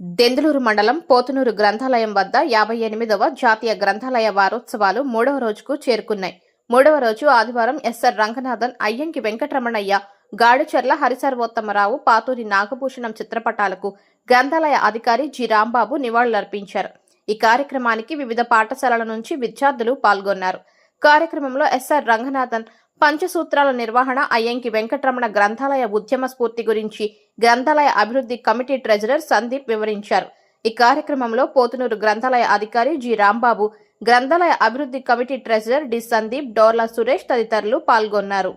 దెందులూరు మండలం పోతునూరు గ్రంథాలయం వద్ద యాభై ఎనిమిదవ జాతీయ గ్రంథాలయ వారోత్సవాలు మూడవ రోజుకు చేరుకున్నాయి. మూడవ రోజు ఆదివారం ఎస్ఆర్ రంగనాథన్ అయ్యంకి వెంకటరమణయ్య గాడిచెర్ల హరిసర్వోత్తమరావు పాతూరి నాగభూషణం చిత్రపటాలకు గ్రంథాలయ అధికారి జి. రాంబాబు నివాళులర్పించారు. ఈ కార్యక్రమానికి వివిధ పాఠశాలల నుంచి విద్యార్థులు పాల్గొన్నారు. కార్యక్రమంలో ఎస్ఆర్ రంగనాథన్ పంచసూత్రాల నిర్వహణ అయ్యంకి వెంకటరమణ గ్రంథాలయ ఉద్యమ స్ఫూర్తి గురించి గ్రంథాలయ అభివృద్ధి కమిటీ ట్రెజరర్ సందీప్ వివరించారు. ఈ కార్యక్రమంలో పోతునూరు గ్రంథాలయ అధికారి జి. రాంబాబు గ్రంథాలయ అభివృద్ధి committee treasurer D. Sandeep Dorla Suresh తదితరులు పాల్గొన్నారు.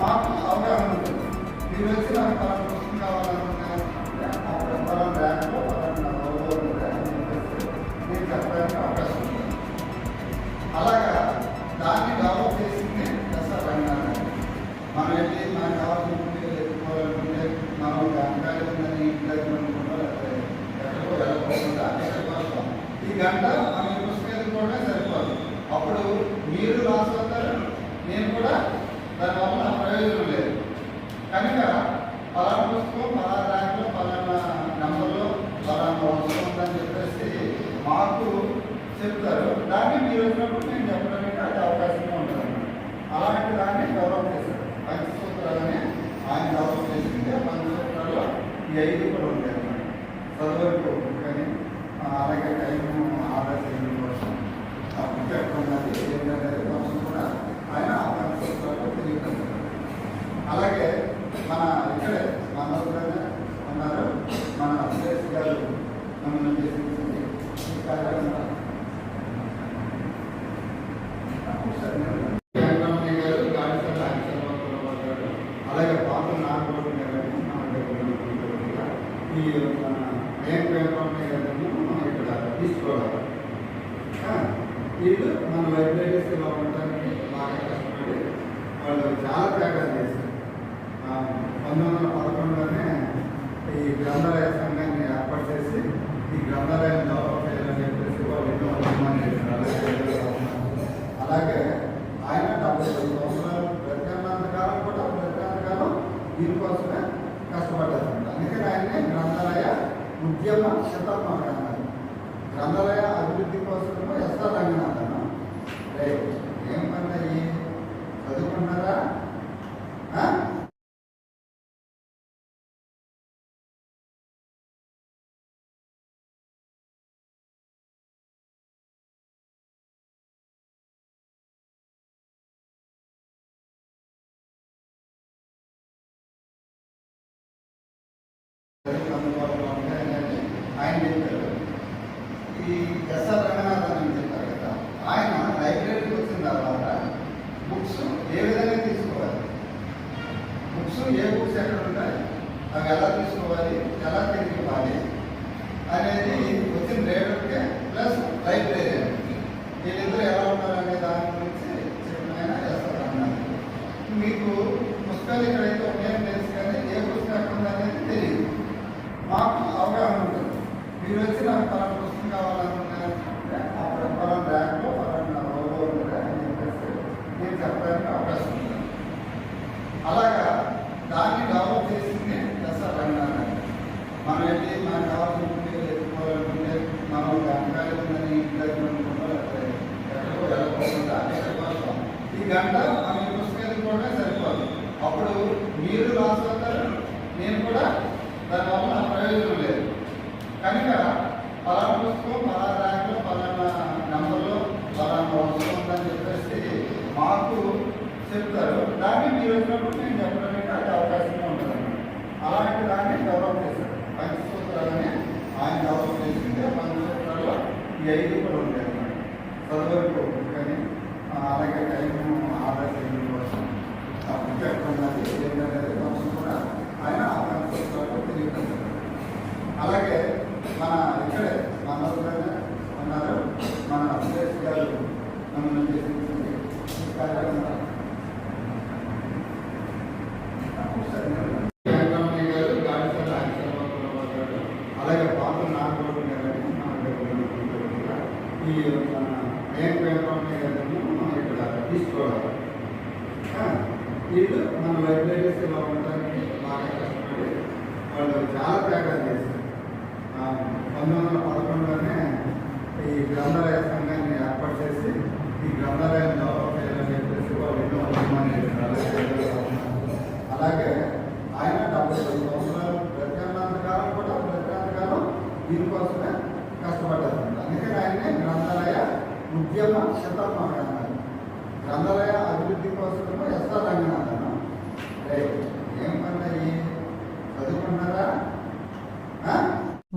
మాకు అవగాహన ఉంటుంది. మీరు దానివల్ల ప్రయోజనం లేదు. కనుక పలానా పుస్తకం పలానా ర్యాంక్లో పలానా నెంబర్లో పలానా అవసరం ఉందని చెప్పేసి మాకు చెప్తారు. దాన్ని మీరు వచ్చినప్పుడు నేను చెప్పడానికి అది అవకాశంగా ఉంటుంది. అలాంటి దాన్ని డెవలప్ చేశారు. పంచసూత్రాలని ఆయన డెవలప్ చేసింది. ఆ పంచసూత్రాలు ఈ ఐదు కూడా ఉంటాయి అన్నమాట చదువుకు కానీ ఆ, అలాగే టైము ఆర్డర్ చేయడం కోసం ఆ బుక్ ఎక్కడ ఉన్నది ఏంటనేది మొత్తం కూడా ఆయన ఆ పంచసూత్రాలు తెలియజేస్తారు అలాగే మన ఇక్కడే మన ఊరిలోనే ఉన్నారు మన సురేష్ గారు మమ్మల్ని చేసింది ఈ కార్యక్రమం అలాగే ఈ ఇక్కడ తీసుకోవాలి వీళ్ళు మన లైబ్రరీస్లో ఉండడానికి బాగా కష్టపడి వాళ్ళు చాలా త్యాగాలు చేశారు ఆ, పంతొమ్మిది వందల పదకొండులోనే ఈ గ్రంథాలయ సంఘాన్ని ఏర్పాటు చేసి ఈ గ్రంథాలయంలో డెవలప్ చేయాలని చెప్పేసి వాళ్ళు ఎన్నో ఉద్యమాలు చేశారు అలాగే ప్రజల తరఫున. అలాగే ఆయన డెబ్బై ఐదు సంవత్సరాలు బ్రతికినంత కాలం కూడా బ్రతికినంత కాలం దీనికోసమే కష్టపడ్డారు అందుకని ఆయనే గ్రంథాలయ ఉద్యమ శతాత్మ అన్నారు. గ్రంథాలయ అభివృద్ధి కోసం ఎస్ఆర్ రంగనాథన్ రైట్ ఏం పని అయ్యి చదువుకున్నారా ఆ? అందుబాటులో ఉంటాయని ఆయన చెప్పారు ఈ ఎస్ఆర్ రంగనాథన్ అని చెప్పారు కదా ఆయన లైబ్రరీకి వచ్చిన తర్వాత బుక్స్ ఏ విధంగా తీసుకోవాలి బుక్స్ ఏ బుక్స్ ఎక్కడ ఉంటాయి అవి ఎలా తీసుకోవాలి ఎలా తిరిగి ఇవ్వాలి అనేది వచ్చిన రేడర్కే ప్లస్ లైబ్రరీ వీళ్ళిద్దరు ఎలా ఉంటారు అనే దాని గురించి చెప్పిన ఆయన ఎస్ఆర్ రంగనాథన్ మీకు పుస్తకాలు ఎక్కడైతే ఉన్నాయో తెలుసు కానీ ఏ పుస్తకం ఎక్కడ ఉందనేది తెలియదు మాకు అవగాహన ఉంటుంది మీరు వచ్చి నాకు పలానా పుస్తకం కావాలనుకుంటే అప్పుడు పలానా బ్యాంక్లో పలానా లోగో ఉంది అని చెప్పేసి నేను చెప్పడానికి అవకాశం ఉంటుంది అలాగా దాన్ని డెవలప్ చేసింది ఎస్ఆర్ రంగనాథన్ మనం వెళ్ళి మనకు కావాల్సిన పుస్తకాలు ఎత్తుకోవాలనుకుంటే మనం ఒక అంకాలు ఉందని ఇంటి దగ్గర అనుకుంటాం లేకపోతే ఎక్కడికో వెళ్ళకపోకుండా ఎక్కడికి వస్తాం ఈ గంట ఆమె ఈ పుస్తకం కూడా సరిపోదు. అప్పుడు మీరు లాస్ అవుతారు నేను కూడా దానివల్ల ప్రయోజనం లేదు. కనుక పలానా పుస్తకం పలానా ర్యాంక్లో పలానా నెంబర్లో పలానా అవసరం ఉందని చెప్పేసి మాకు చెప్తారు. దాన్ని మీరు వచ్చినప్పుడు నేను చెప్పడానికి అది అవకాశంగా ఉంటుంది అలాంటి దాన్ని డెవలప్ చేశారు పంచసూత్రాలని ఆయన డెవలప్ చేసింది ఆ పంచసూత్రాల్లో ఈ ఐదు కూడా ఉంటాయి అన్నమాట చదువుకు కానీ ఆ, అలాగే టైము ఆర్డర్ చేయడం కోసం ఆ బుక్ ఎక్కడ ఉన్నది ఏంటనేది మొత్తం కూడా ఆయన ఆ పంచసూత్రాలు తెలియజేస్తారు అలాగే మన ఇక్కడే మన ఊరిలోనే ఉన్నారు మన సురేష్ గారు మమ్మల్ని చేసింది ఈ కార్యక్రమం వెంకటరమణయ్య గారు గాడిపల్లి ఆదిశర్వరావు గారు అలాగే పాత నాగబాబు గారు ఈ మన అయ్యప్ప వెంకటరమణయ్య గారు ఇక్కడ తీసుకోవాలి. వీళ్ళు మన లైబ్రరీస్ లైబ్రరీస్లో ఉండడానికి బాగా కష్టపడి వాళ్ళు చాలా త్యాగాలు చేశారు. పంతొమ్మిది వందల పదకొండులోనే ఈ గ్రంథాలయ సంఘాన్ని ఏర్పాటు చేసి ఈ గ్రంథాలయం డెవలప్ చేయాలని చెప్పేసి వాళ్ళు ఎన్నో అలాగే ఆయన డెబ్బై ఐదు సంవత్సరాలు బ్రతికినంత కాలం కూడా బ్రతికినంత కాలం దీనికోసమే కష్టపడ్డారు. అందుకని ఆయనే గ్రంథాలయ ఉద్యమ శతాత్మక అన్నారు గ్రంథాలయ అభివృద్ధి కోసం ఎస్ఆర్ రంగనాథన్. ఏం పని చదువుకున్నారా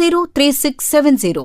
03670.